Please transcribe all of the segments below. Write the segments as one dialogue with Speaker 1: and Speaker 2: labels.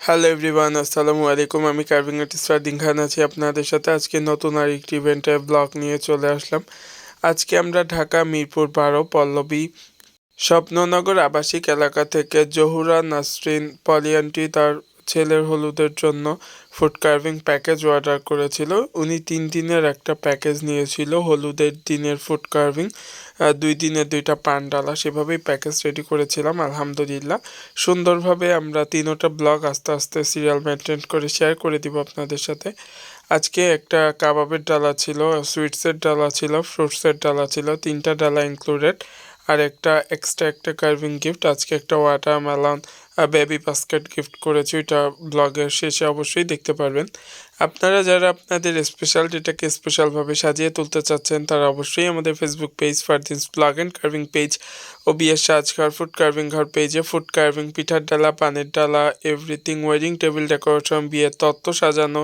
Speaker 1: Hello everyone আসসালামু আলাইকুম আমি কার্ভিং আর্টিস্ট খান আছি আপনাদের সাথে। আজকে নতুন আর একটি ইভেন্টের ব্লগ নিয়ে চলে আসলাম। আজকে আমরা ঢাকা, মিরপুর, বারো, পল্লবী, স্বপ্ননগর আবাসিক এলাকা থেকে জহুরা, নাসরিন, পলিয়ানটি, তার ছেলের হলুদের জন্য ফুড কার্ভিং প্যাকেজ অর্ডার করেছিল। উনি তিন দিনের একটা প্যাকেজ নিয়েছিল, হলুদের দিনের ফুড কার্ভিং দুই দিনের দুইটা পান ডালা সেভাবেই প্যাকেজ রেডি করেছিলাম, আলহামদুলিল্লাহ। সুন্দরভাবে আমরা তিনোটা ব্লগ আস্তে আস্তে সিরিয়াল মেনটেন করে শেয়ার করে দিব আপনাদের সাথে। আজকে একটা কাবাবের ডালা ছিল সুইটসের ডালা ছিল ফ্রুটসের ডালা ছিল, তিনটা ডালা ইনক্লুডেড আর একটা এক্সট্রা একটা কার্ভিং গিফট আজকে একটা water watermelon baby basket gift করেছি, ওইটা ব্লগের শেষে অবশ্যই দেখতে পারবেন। আপনারা যারা আপনাদের স্পেশালিটিটাকে স্পেশালভাবে সাজিয়ে তুলতে চাচ্ছেন, তারা অবশ্যই আমাদের Facebook page Fardins blog and carving page ও বিয়ের সাজঘর ফুড কার্ভিং ঘর পেজে ফুড কার্ভিং পিঠার ডালা, পানের ডালা এভরিথিং ওয়েডিং টেবিল ডেকোরেশন বিয়ের তত্ত্ব সাজানো,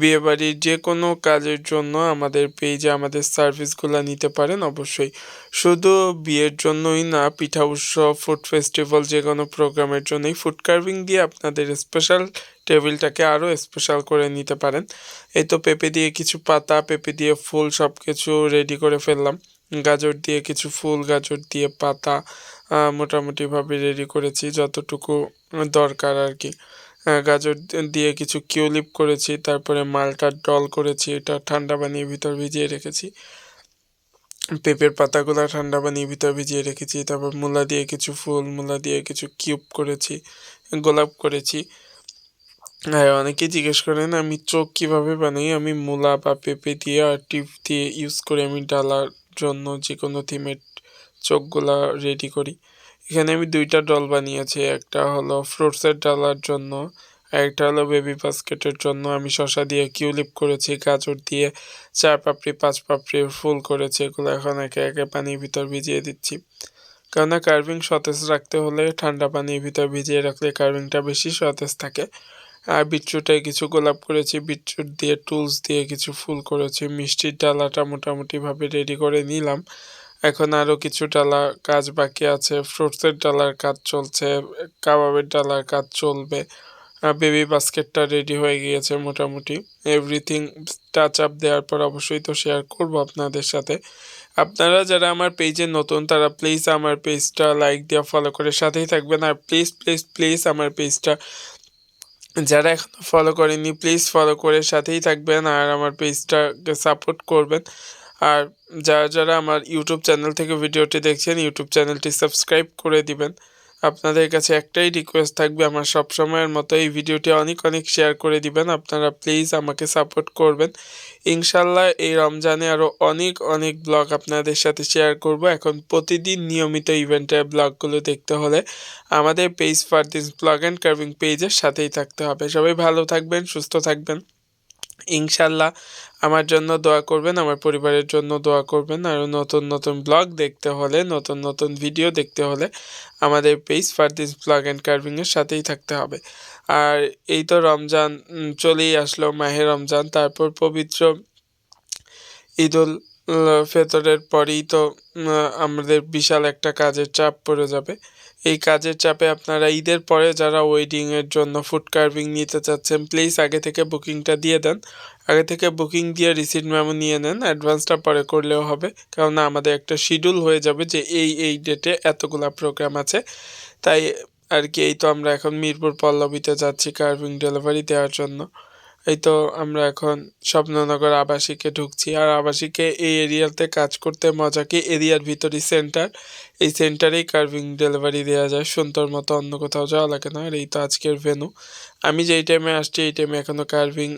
Speaker 1: বিয়েবাড়ির যে কোনো কাজের জন্য আমাদের পেজে আমাদের সার্ভিসগুলো নিতে পারেন অবশ্যই। শুধু বিয়ের জন্যই না, পিঠা উৎসব ফুড ফেস্টিভ্যাল যে কোনো প্রোগ্রামের জন্যই ফুড কার্ভিং দিয়ে আপনাদের স্পেশাল টেবিলটাকে আরও স্পেশাল করে নিতে পারেন। এই তো পেঁপে দিয়ে কিছু পাতা, পেঁপে দিয়ে ফুল সব কিছু রেডি করে ফেললাম। গাজর দিয়ে কিছু ফুল, গাজর দিয়ে পাতা মোটামুটিভাবে রেডি করেছি, যতটুকু দরকার আর কি গাজর দিয়ে কিছু কিউলিপ করেছি, তারপরে মালটার ডল করেছি, এটা ঠান্ডা বানিয়ে ভিতর ভিজিয়ে রেখেছি। পেঁপের পাতাগুলো ঠান্ডা বানিয়ে ভিতর ভিজিয়ে রেখেছি, তারপর মূলা দিয়ে কিছু ফুল, মূলা দিয়ে কিছু কিউব করেছি, গোলাপ করেছি। হ্যাঁ অনেকে জিজ্ঞেস করেন, আমি চোখ কীভাবে বানাই? আমি মূলা বা পেঁপে দিয়ে আর টিপ দিয়ে ইউজ করে। আমি ডালার জন্য যে কোনো থিমের চোখগুলা রেডি করি। এখানে আমি দুইটা ডল বানিয়েছি। একটা হলো ফ্রুটসের ডালার জন্য একটা হলো বেবি বাস্কেটের জন্য। আমি শশা দিয়ে কিউলিপ করেছি, গাজর দিয়ে চার পাপড়ি, পাঁচ পাপড়ি ফুল করেছি। এগুলো এখন একে একে পানির ভিতর ভিজিয়ে দিচ্ছি। কেননা কার্ভিং সতেজ রাখতে হলে ঠান্ডা পানির ভিতর ভিজিয়ে রাখলে কার্ভিংটা বেশি সতেজ থাকে। আর বিটরুটে কিছু গোলাপ করেছি বিটরুট দিয়ে টুলস দিয়ে কিছু ফুল করেছি, মিষ্টির ডালাটা মোটামুটিভাবে রেডি করে নিলাম। এখন আরও কিছু ডালা কাজ বাকি আছে, ফ্রুটসের ডালার কাজ চলছে, কাবাবের ডালার কাজ চলবে বেবি বাস্কেটটা রেডি হয়ে গিয়েছে মোটামুটি। এভরিথিং টাচ আপ দেওয়ার পর অবশ্যই তো শেয়ার করব আপনাদের সাথে। আপনারা যারা আমার পেজে নতুন, তারা প্লিজ আমার পেজটা লাইক দিয়ে ফলো করে সাথেই থাকবেন। আর প্লিজ প্লিজ প্লিজ আমার পেজটা যারা এখনও ফলো করেনি প্লিজ ফলো করে সাথেই থাকবেন আর আমার পেজটাকে সাপোর্ট করবেন। আর যারা যারা আমার ইউটিউব চ্যানেল থেকে ভিডিওটি দেখছেন ইউটিউব চ্যানেলটি সাবস্ক্রাইব করে দিবেন। আপনাদের কাছে একটাই রিকোয়েস্ট থাকবে, আমার সব সময়ের মতো এই ভিডিওটি অনেক অনেক শেয়ার করে দিবেন। আপনারা প্লিজ আমাকে সাপোর্ট করবেন। ইনশাল্লাহ এই রমজানে আরও অনেক অনেক ব্লগ আপনাদের সাথে শেয়ার করব। এখন প্রতিদিন নিয়মিত ইভেন্টের ব্লগগুলো দেখতে হলে আমাদের page Fardins blog and carving পেজের সাথেই থাকতে হবে। সবাই ভালো থাকবেন, সুস্থ থাকবেন। ইনশাল্লাহ আমার জন্য দোয়া করবেন, আমার পরিবারের জন্য দোয়া করবেন। আর নতুন নতুন ব্লগ দেখতে হলে, নতুন নতুন ভিডিও দেখতে হলে আমাদের পেজ ফারদিস ব্লগ অ্যান্ড কার্ভিংয়ের সাথেই থাকতে হবে। আর এই তো রমজান চলেই আসলো, মাহে রমজান, তারপর পবিত্র ঈদুল ফেতরের পরেই তো আমাদের বিশাল একটা কাজের চাপ পড়ে যাবে। এই কাজের চাপে আপনারা ঈদের পরে যারা ওয়েডিংয়ের জন্য ফুড কার্ভিং নিতে চাচ্ছেন প্লিজ আগে থেকে বুকিংটা দিয়ে দেন। আগে থেকে বুকিং দিয়ে রিসিট মেমো নিয়ে নেন অ্যাডভান্সটা পরে করলেও হবে। কারণ আমাদের একটা শিডিউল হয়ে যাবে যে এই এই ডেটে এতগুলা প্রোগ্রাম আছে। তাই আর কি, এই তো আমরা এখন মিরপুর পল্লবীতে যাচ্ছি কার্ভিং ডেলিভারি দেওয়ার জন্য। এই তো আমরা এখন স্বপ্ননগর আবাসিকে ঢুকছি। আর আবাসিকে এই এরিয়াতে কাজ করতে মজা কি? এরিয়ার ভিতরই সেন্টার এই সেন্টারেই কার্ভিং ডেলিভারি দেওয়া যায়। সুন্দর মতো অন্য কোথাও যাওয়া লাগে না। আর এই তো আজকের ভেনু আমি যেই টাইমে আসছি, এই টাইমে এখনও কার্ভিং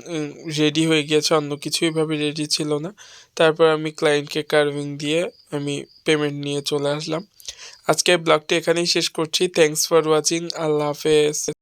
Speaker 1: রেডি হয়ে গিয়েছে। অন্য কিছুই ভাবে রেডি ছিল না। তারপর আমি ক্লায়েন্টকে কার্ভিং দিয়ে আমি পেমেন্ট নিয়ে চলে আসলাম। আজকের ব্লগটি এখানেই শেষ করছি। থ্যাংকস ফর ওয়াচিং আল্লাহ হাফেজ।